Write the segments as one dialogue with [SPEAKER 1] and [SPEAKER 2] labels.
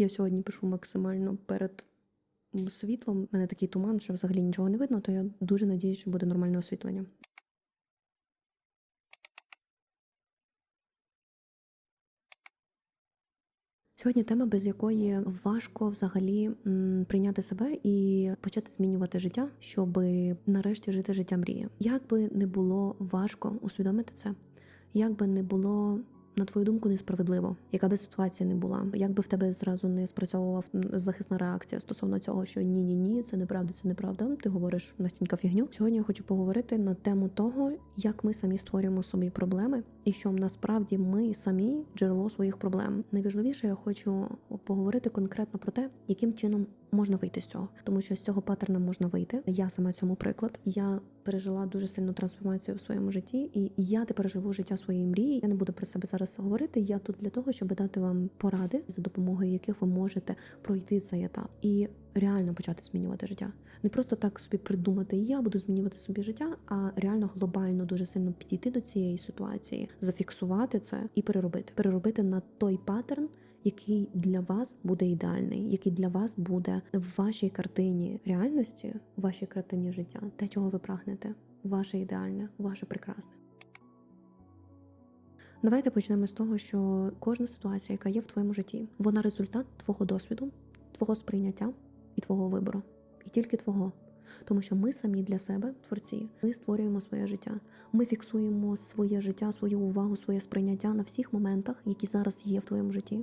[SPEAKER 1] Я сьогодні пишу максимально перед світлом. У мене такий туман, що взагалі нічого не видно, то я дуже надіюсь, що буде нормальне освітлення. Сьогодні тема, без якої важко взагалі прийняти себе і почати змінювати життя, щоб нарешті жити життя мрії. Як би не було важко усвідомити це, як би не було. На твою думку, несправедливо, яка би ситуація не була, як би в тебе зразу не спрацьовував захисна реакція стосовно цього, що ні, ні, ні, це неправда, це неправда. Ти говориш настільки фігню. Сьогодні я хочу поговорити на тему того, як ми самі створюємо собі проблеми, і що насправді ми самі джерело своїх проблем. Найважливіше, я хочу поговорити конкретно про те, яким чином можна вийти з цього, тому що з цього паттерна можна вийти. Я саме цьому приклад. Я пережила дуже сильну трансформацію в своєму житті, і я тепер живу життя своєї мрії. Я не буду про себе зараз говорити. Я тут для того, щоб дати вам поради, за допомогою яких ви можете пройти цей етап і реально почати змінювати життя. Не просто так собі придумати, я буду змінювати собі життя, а реально глобально дуже сильно підійти до цієї ситуації, зафіксувати це і переробити, переробити на той паттерн. Який для вас буде ідеальний, який для вас буде в вашій картині реальності, в вашій картині життя, те, чого ви прагнете, ваше ідеальне, ваше прекрасне. Давайте почнемо з того, що кожна ситуація, яка є в твоєму житті, вона результат твого досвіду, твого сприйняття і твого вибору, і тільки твого. Тому що ми самі для себе творці, ми створюємо своє життя. Ми фіксуємо своє життя, свою увагу, своє сприйняття на всіх моментах, які зараз є в твоєму житті,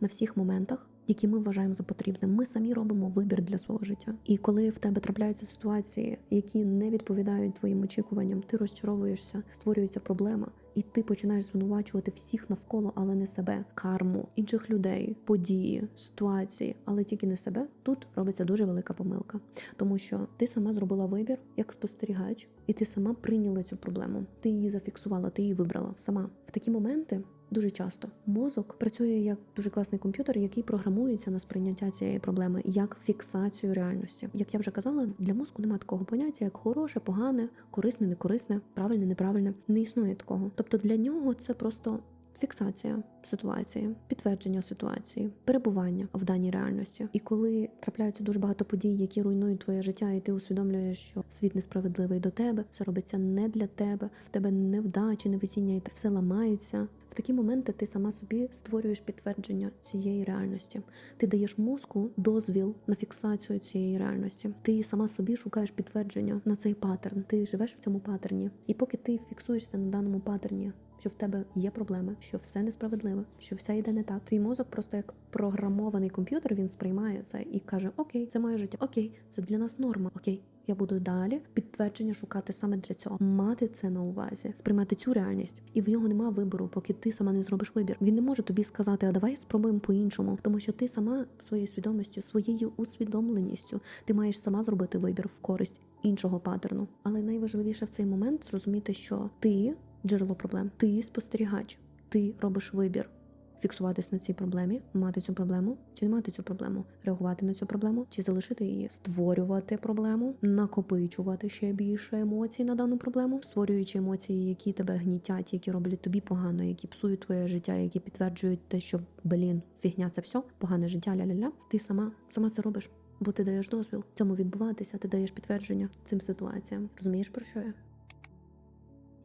[SPEAKER 1] на всіх моментах, які ми вважаємо за потрібним. Ми самі робимо вибір для свого життя. І коли в тебе трапляються ситуації, які не відповідають твоїм очікуванням, ти розчаровуєшся, створюється проблема. І ти починаєш звинувачувати всіх навколо, але не себе, карму, інших людей, події, ситуації, але тільки не себе. Тут робиться дуже велика помилка, тому що ти сама зробила вибір як спостерігач, і ти сама прийняла цю проблему. Ти її зафіксувала, ти її вибрала сама. В такі моменти дуже часто мозок працює як дуже класний комп'ютер, який програмується на сприйняття цієї проблеми як фіксацію реальності. Як я вже казала, для мозку немає такого поняття, як хороше, погане, корисне, некорисне, правильне, неправильне. Не існує такого. Тобто для нього це просто. Фіксація ситуації, підтвердження ситуації, перебування в даній реальності. І коли трапляються дуже багато подій, які руйнують твоє життя, і ти усвідомлюєш, що світ несправедливий до тебе, все робиться не для тебе, в тебе невдачі, невезіння, і все ламається. Такі моменти ти сама собі створюєш підтвердження цієї реальності. Ти даєш мозку дозвіл на фіксацію цієї реальності. Ти сама собі шукаєш підтвердження на цей паттерн. Ти живеш в цьому паттерні. І поки ти фіксуєшся на даному паттерні, що в тебе є проблеми, що все несправедливо, що все йде не так. Твій мозок просто як програмований комп'ютер, він сприймає це і каже: Окей, це моє життя, окей, це для нас норма. Окей, я буду далі підтвердження шукати саме для цього, мати це на увазі, сприймати цю реальність, і в нього немає вибору, поки ти сама не зробиш вибір. Він не може тобі сказати, а давай спробуємо по-іншому, тому що ти сама своєю свідомістю, своєю усвідомленістю, ти маєш сама зробити вибір в користь іншого паттерну. Але найважливіше в цей момент зрозуміти, що ти джерело проблем, ти спостерігач, ти робиш вибір. Фіксуватись на цій проблемі, мати цю проблему чи не мати цю проблему, реагувати на цю проблему, чи залишити її, створювати проблему, накопичувати ще більше емоцій на дану проблему, створюючи емоції, які тебе гнітять, які роблять тобі погано, які псують твоє життя, які підтверджують те, що блін, фігня, це все, погане життя, ля-ля-ля. Ти сама сама це робиш, бо ти даєш дозвіл цьому відбуватися, ти даєш підтвердження цим ситуаціям. Розумієш про що я?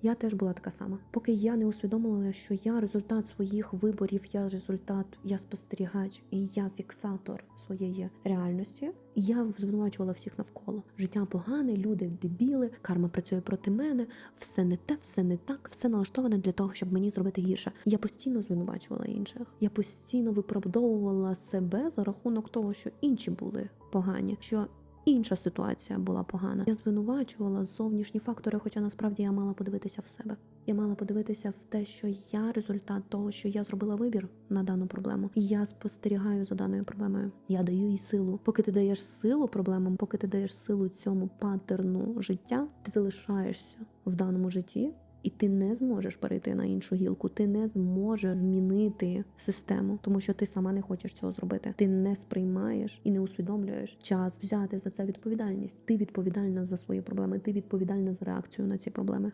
[SPEAKER 1] Я теж була така сама. Поки я не усвідомила, що я результат своїх виборів, я результат, я спостерігач і я фіксатор своєї реальності. Я звинувачувала всіх навколо. Життя погане, люди дебіли, карма працює проти мене, все не те, все не так, все налаштоване для того, щоб мені зробити гірше. Я постійно звинувачувала інших. Я постійно виправдовувала себе за рахунок того, що інші були погані. що Інша ситуація була погана. Я звинувачувала зовнішні фактори, хоча насправді я мала подивитися в себе. Я мала подивитися в те, що я результат того, що я зробила вибір на дану проблему, і я спостерігаю за даною проблемою. Я даю їй силу. Поки ти даєш силу проблемам, поки ти даєш силу цьому паттерну життя, ти залишаєшся в даному житті. І ти не зможеш перейти на іншу гілку, ти не зможеш змінити систему, тому що ти сама не хочеш цього зробити. Ти не сприймаєш і не усвідомлюєш час взяти за це відповідальність. Ти відповідальна за свої проблеми, ти відповідальна за реакцію на ці проблеми.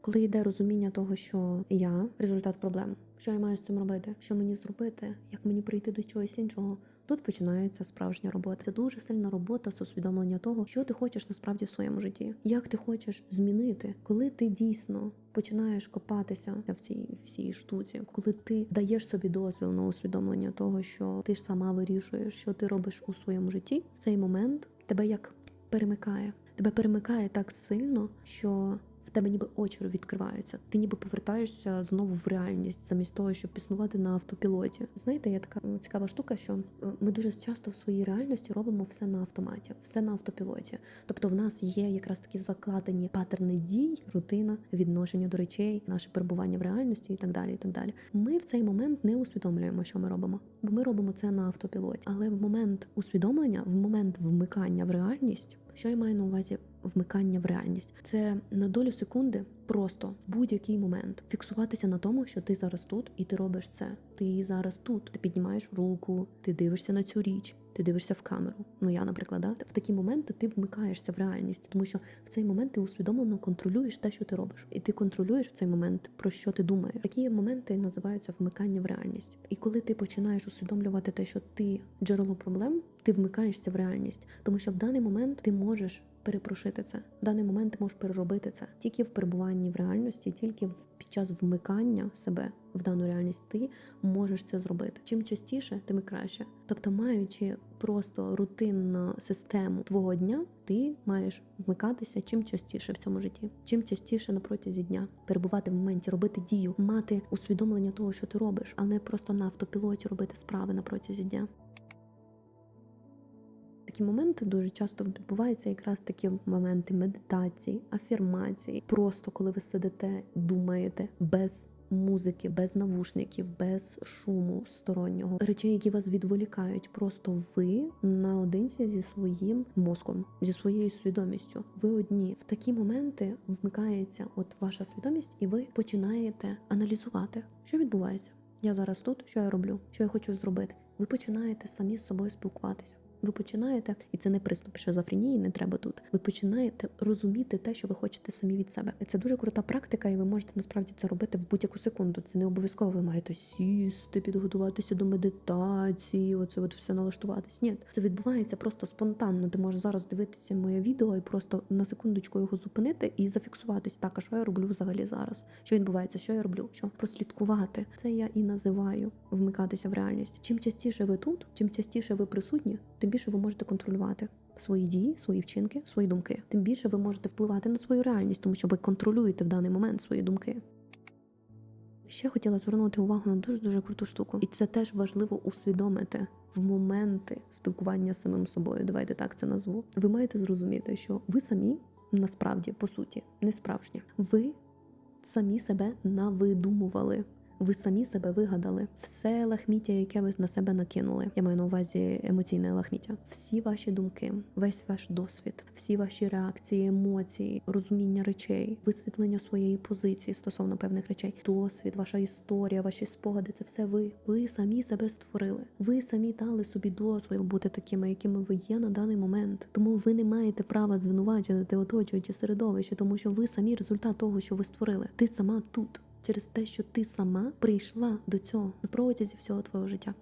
[SPEAKER 1] Коли йде розуміння того, що я результат проблем, Що я маю з цим робити? Що мені зробити? Як мені прийти до чогось іншого? Тут починається справжня робота. Це дуже сильна робота з усвідомлення того, що ти хочеш насправді в своєму житті, як ти хочеш змінити, коли ти дійсно починаєш копатися в цій всій штуці, коли ти даєш собі дозвіл на усвідомлення того, що ти ж сама вирішуєш, що ти робиш у своєму житті, в цей момент тебе як перемикає. Тебе перемикає так сильно, що в тебе ніби очі відкриваються. Ти ніби повертаєшся знову в реальність, замість того, щоб існувати на автопілоті. Знаєте, є така цікава штука, що ми дуже часто в своїй реальності робимо все на автоматі, все на автопілоті. Тобто, в нас є якраз такі закладені паттерни дій, рутина, відношення до речей, наше перебування в реальності і так далі. І так далі. Ми в цей момент не усвідомлюємо, що ми робимо, бо ми робимо це на автопілоті. Але в момент усвідомлення, в момент вмикання в реальність, що я маю на увазі вмикання в реальність, це на долю секунди просто в будь-який момент фіксуватися на тому, що ти зараз тут і ти робиш це. Ти зараз тут. Ти піднімаєш руку, ти дивишся на цю річ. Ти дивишся в камеру. Ну я, наприклад, да? в такі моменти ти вмикаєшся в реальність, тому що в цей момент ти усвідомлено контролюєш те, що ти робиш, і ти контролюєш в цей момент про що ти думаєш. Такі моменти називаються вмикання в реальність. І коли ти починаєш усвідомлювати те, що ти джерело проблем, ти вмикаєшся в реальність, тому що в даний момент ти можеш перепрошити це. В даний момент ти можеш переробити це тільки в перебуванні в реальності, тільки в під час вмикання себе в дану реальність ти можеш це зробити. Чим частіше, тим і краще. Тобто, маючи просто рутинну систему твого дня, ти маєш вмикатися чим частіше в цьому житті, чим частіше на протязі дня перебувати в моменті, робити дію, мати усвідомлення того, що ти робиш, а не просто на автопілоті робити справи на протязі дня. Такі моменти дуже часто відбуваються якраз такі моменти медитації, афірмації. Просто коли ви сидите, думаєте без музики, без навушників, без шуму стороннього, речей, які вас відволікають. Просто ви наодинці зі своїм мозком, зі своєю свідомістю. Ви одні в такі моменти вмикається от ваша свідомість, і ви починаєте аналізувати, що відбувається. Я зараз тут, що я роблю, що я хочу зробити. Ви починаєте самі з собою спілкуватися. Ви починаєте, і це не приступ шизофренії, не треба тут. Ви починаєте розуміти те, що ви хочете самі від себе. Це дуже крута практика, і ви можете насправді це робити в будь-яку секунду. Це не обов'язково. Ви маєте сісти, підготуватися до медитації, оце от все налаштуватись. Ні, це відбувається просто спонтанно. Ти можеш зараз дивитися моє відео і просто на секундочку його зупинити і зафіксуватись. Так, а що я роблю взагалі зараз? Що відбувається? Що я роблю? Що прослідкувати? Це я і називаю вмикатися в реальність. Чим частіше ви тут, чим частіше ви присутні, тим більше ви можете контролювати свої дії, свої вчинки, свої думки. Тим більше ви можете впливати на свою реальність, тому що ви контролюєте в даний момент свої думки. Ще хотіла звернути увагу на дуже дуже круту штуку, і це теж важливо усвідомити в моменти спілкування з самим собою. Давайте так це назву. Ви маєте зрозуміти, що ви самі насправді по суті не справжні. Ви самі себе навидумували. Ви самі себе вигадали все лахміття, яке ви на себе накинули. Я маю на увазі емоційне лахміття. Всі ваші думки, весь ваш досвід, всі ваші реакції, емоції, розуміння речей, висвітлення своєї позиції стосовно певних речей, досвід, ваша історія, ваші спогади це все ви. Ви самі себе створили. Ви самі дали собі дозвіл бути такими, якими ви є на даний момент. Тому ви не маєте права звинувачувати оточуюче середовище, тому що ви самі результат того, що ви створили. Ти сама тут через те, що ти сама прийшла до цього на протязі всього твого життя.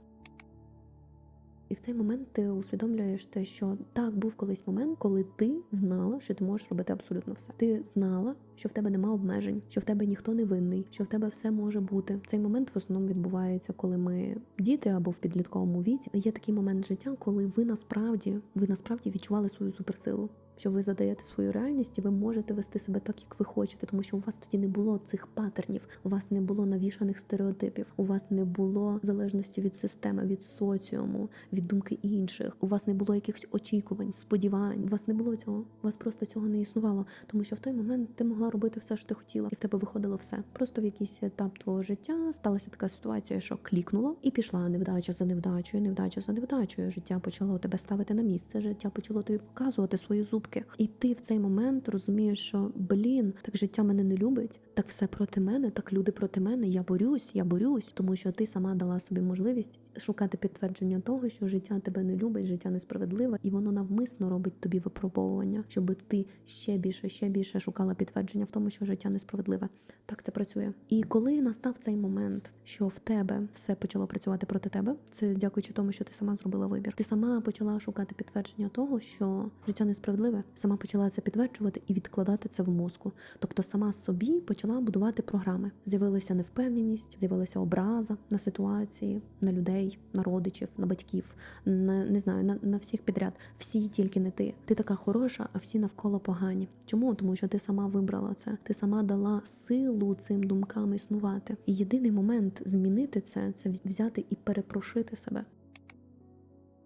[SPEAKER 1] І в цей момент ти усвідомлюєш те, що так був колись момент, коли ти знала, що ти можеш робити абсолютно все. Ти знала, що в тебе нема обмежень, що в тебе ніхто не винний, що в тебе все може бути. Цей момент в основному відбувається, коли ми діти або в підлітковому віці. Є такий момент життя, коли ви насправді ви насправді відчували свою суперсилу. Що ви задаєте свою реальність, і ви можете вести себе так, як ви хочете, тому що у вас тоді не було цих патернів, у вас не було навішаних стереотипів, у вас не було залежності від системи, від соціуму, від думки інших. У вас не було якихось очікувань, сподівань. У вас не було цього. У вас просто цього не існувало, тому що в той момент ти могла робити все, що ти хотіла, і в тебе виходило все. Просто в якийсь етап твого життя сталася така ситуація, що клікнуло, і пішла невдача за невдачею, невдача за невдачею. Життя почало тебе ставити на місце. Життя почало тобі показувати свою зуб лапки. І ти в цей момент розумієш, що блін, так життя мене не любить, так все проти мене, так люди проти мене. Я борюсь, я борюсь, тому що ти сама дала собі можливість шукати підтвердження того, що життя тебе не любить, життя несправедливе, і воно навмисно робить тобі випробовування, щоб ти ще більше, ще більше шукала підтвердження в тому, що життя несправедливе. Так це працює. І коли настав цей момент, що в тебе все почало працювати проти тебе, це дякуючи тому, що ти сама зробила вибір. Ти сама почала шукати підтвердження того, що життя несправедливе, сама почала це підтверджувати і відкладати це в мозку. Тобто сама собі почала будувати програми. З'явилася невпевненість, з'явилася образа на ситуації, на людей, на родичів, на батьків, на не знаю, на, на всіх підряд. Всі тільки не ти. Ти така хороша, а всі навколо погані. Чому? Тому що ти сама вибрала це. Ти сама дала силу цим думкам існувати. І єдиний момент змінити це це взяти і перепрошити себе.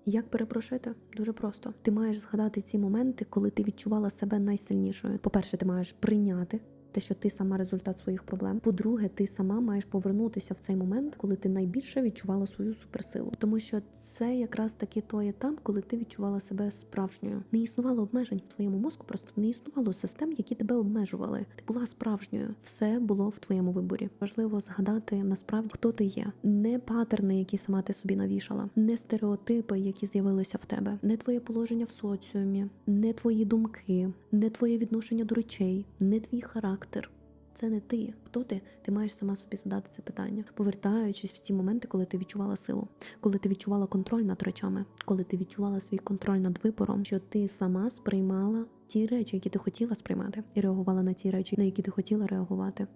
[SPEAKER 1] Як перепрошити? Дуже просто. Ти маєш згадати ці моменти, коли ти відчувала себе найсильнішою. По-перше, ти маєш прийняти. Те, що ти сама результат своїх проблем. По-друге, ти сама маєш повернутися в цей момент, коли ти найбільше відчувала свою суперсилу. Тому що це якраз таки той етап, коли ти відчувала себе справжньою. Не існувало обмежень в твоєму мозку, просто не існувало систем, які тебе обмежували. Ти була справжньою. Все було в твоєму виборі. Важливо згадати насправді, хто ти є, не патерни, які сама ти собі навішала, не стереотипи, які з'явилися в тебе, не твоє положення в соціумі, не твої думки, не твоє відношення до речей, не твій характер. Це не ти. Хто ти? Ти маєш сама собі задати це питання, повертаючись в ті моменти, коли ти відчувала силу, коли ти відчувала контроль над речами, коли ти відчувала свій контроль над вибором, що ти сама сприймала ті речі, які ти хотіла сприймати, і реагувала на ті речі, на які ти хотіла реагувати.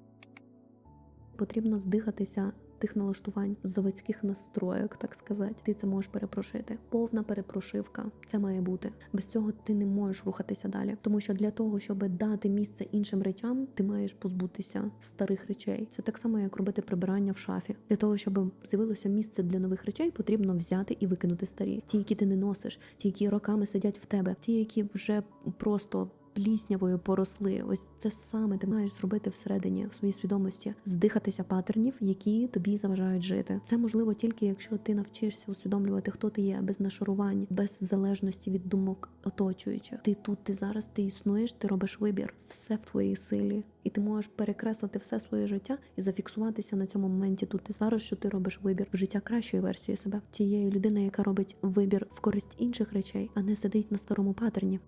[SPEAKER 1] Потрібно здихатися тих налаштувань заводських настроєк, так сказати. Ти це можеш перепрошити. Повна перепрошивка. Це має бути. Без цього ти не можеш рухатися далі. Тому що для того, щоб дати місце іншим речам, ти маєш позбутися старих речей. Це так само, як робити прибирання в шафі. Для того, щоб з'явилося місце для нових речей, потрібно взяти і викинути старі. Ті, які ти не носиш, ті, які роками сидять в тебе, ті, які вже просто пліснявою поросли. Ось це саме ти маєш зробити всередині в своїй свідомості, здихатися патернів, які тобі заважають жити. Це можливо тільки якщо ти навчишся усвідомлювати, хто ти є, без нашарувань, без залежності від думок оточуючих. Ти тут, ти зараз, ти існуєш, ти робиш вибір. Все в твоїй силі. І ти можеш перекреслити все своє життя і зафіксуватися на цьому моменті тут і зараз, що ти робиш вибір в життя кращої версії себе, тієї людини, яка робить вибір в користь інших речей, а не сидить на старому патерні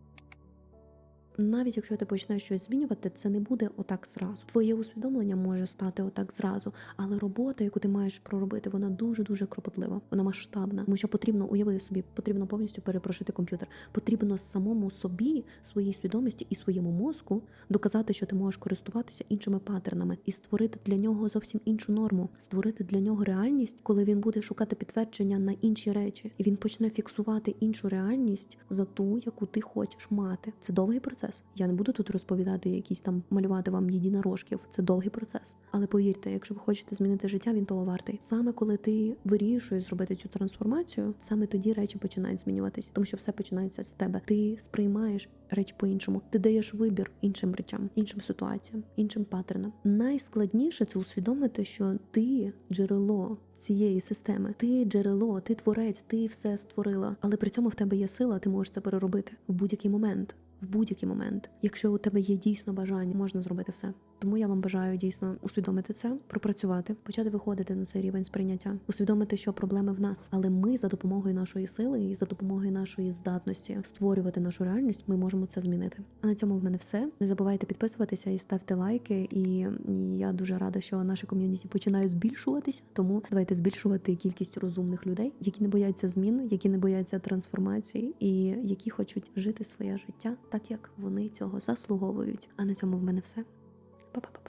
[SPEAKER 1] навіть якщо ти почнеш щось змінювати, це не буде отак зразу. Твоє усвідомлення може стати отак зразу, але робота, яку ти маєш проробити, вона дуже дуже кропотлива, вона масштабна. Тому що потрібно уяви собі, потрібно повністю перепрошити комп'ютер. Потрібно самому собі, своїй свідомості і своєму мозку доказати, що ти можеш користуватися іншими патернами і створити для нього зовсім іншу норму, створити для нього реальність, коли він буде шукати підтвердження на інші речі, і він почне фіксувати іншу реальність за ту, яку ти хочеш мати. Це довгий процес процес. Я не буду тут розповідати якісь там малювати вам єдинорожків. Це довгий процес. Але повірте, якщо ви хочете змінити життя, він того вартий. Саме коли ти вирішуєш зробити цю трансформацію, саме тоді речі починають змінюватись, тому що все починається з тебе. Ти сприймаєш реч по-іншому. Ти даєш вибір іншим речам, іншим ситуаціям, іншим паттернам. Найскладніше це усвідомити, що ти джерело цієї системи, ти джерело, ти творець, ти все створила. Але при цьому в тебе є сила, ти можеш це переробити в будь-який момент в будь-який момент. Якщо у тебе є дійсно бажання, можна зробити все. Тому я вам бажаю дійсно усвідомити це, пропрацювати, почати виходити на цей рівень сприйняття, усвідомити, що проблеми в нас, але ми за допомогою нашої сили і за допомогою нашої здатності створювати нашу реальність, ми можемо це змінити. А на цьому в мене все. Не забувайте підписуватися і ставте лайки. І я дуже рада, що наше ком'юніті починає збільшуватися. Тому давайте збільшувати кількість розумних людей, які не бояться змін, які не бояться трансформації, і які хочуть жити своє життя так, як вони цього заслуговують. А на цьому в мене все. Bye bye. bye.